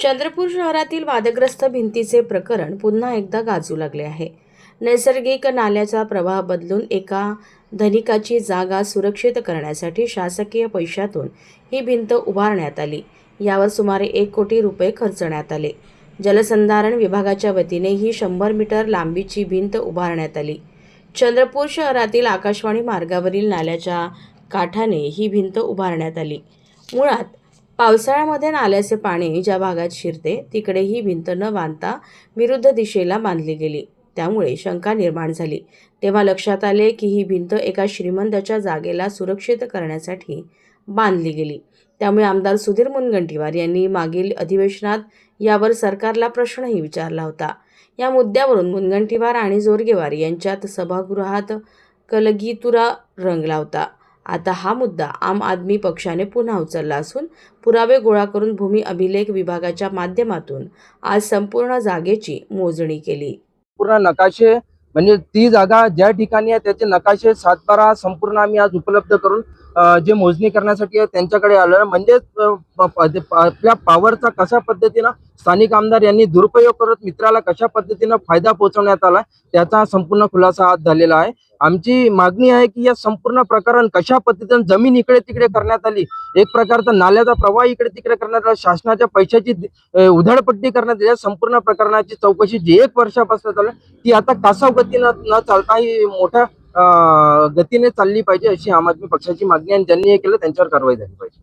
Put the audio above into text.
चंद्रपूर शहरातील वादग्रस्त भिंतीचे प्रकरण पुन्हा एकदा गाजू लागले आहे. नैसर्गिक नाल्याचा प्रवाह बदलून एका धनिकाची जागा सुरक्षित करण्यासाठी शासकीय पैशातून ही भिंत उभारण्यात आली. यावर सुमारे एक कोटी रुपये खर्चण्यात आले. जलसंधारण विभागाच्या वतीने ही शंभर मीटर लांबीची भिंत उभारण्यात आली. चंद्रपूर शहरातील आकाशवाणी मार्गावरील नाल्याच्या काठाने ही भिंत उभारण्यात आली. मुळात पावसाळ्यामध्ये नाल्याचे पाणी ज्या भागात शिरते तिकडे ही भिंत न बांधता विरुद्ध दिशेला बांधली गेली. त्यामुळे शंका निर्माण झाली. तेव्हा लक्षात आले की ही भिंत एका श्रीमंताच्या जागेला सुरक्षित करण्यासाठी बांधली गेली. त्यामुळे आमदार सुधीर मुनगंटीवार यांनी मागील अधिवेशनात यावर सरकारला प्रश्नही विचारला होता. या मुद्द्यावरून मुनगंटीवार आणि जोरगेवार यांच्यात सभागृहात कलगीतुरा रंगला होता. आता हा मुद्दा आम आदमी पक्षाने पुन्हा उचलला असून पुरावे गोळा करून भूमी अभिलेख विभागाच्या माध्यमातून आज संपूर्ण जागेची मोजणी केली. पूर्ण नकाशे म्हणजे ती जागा ज्या ठिकाणी आहे त्याचे नकाशे सातबारा संपूर्ण आम्ही आज उपलब्ध करून जे मोजणी करण्यासाठी त्यांच्याकडे आलं म्हणजेच आपल्या पॉवरचा कशा पद्धतीनं स्थानिक आमदार यांनी दुरुपयोग करत मित्राला कशा पद्धतीनं फायदा पोहोचवण्यात आला त्याचा संपूर्ण खुलासा आज झालेला आहे. आमची मागणी आहे की या संपूर्ण प्रकरण कशा पद्धतीनं जमीन इकडे तिकडे करण्यात आली एक प्रकारचा नाल्याचा प्रवाह इकडे तिकडे करण्यात आला शासनाच्या पैशाची उधळपट्टी करण्यात आली संपूर्ण प्रकरणाची चौकशी जी एक वर्षापासून चालू ती आता कासाव गतीनं न चालता ही मोठ्या गतीने चालली पाहिजे अशी आम आदमी पक्षाची मागणी आणि ज्यांनी हे केलं त्यांच्यावर कारवाई झाली पाहिजे.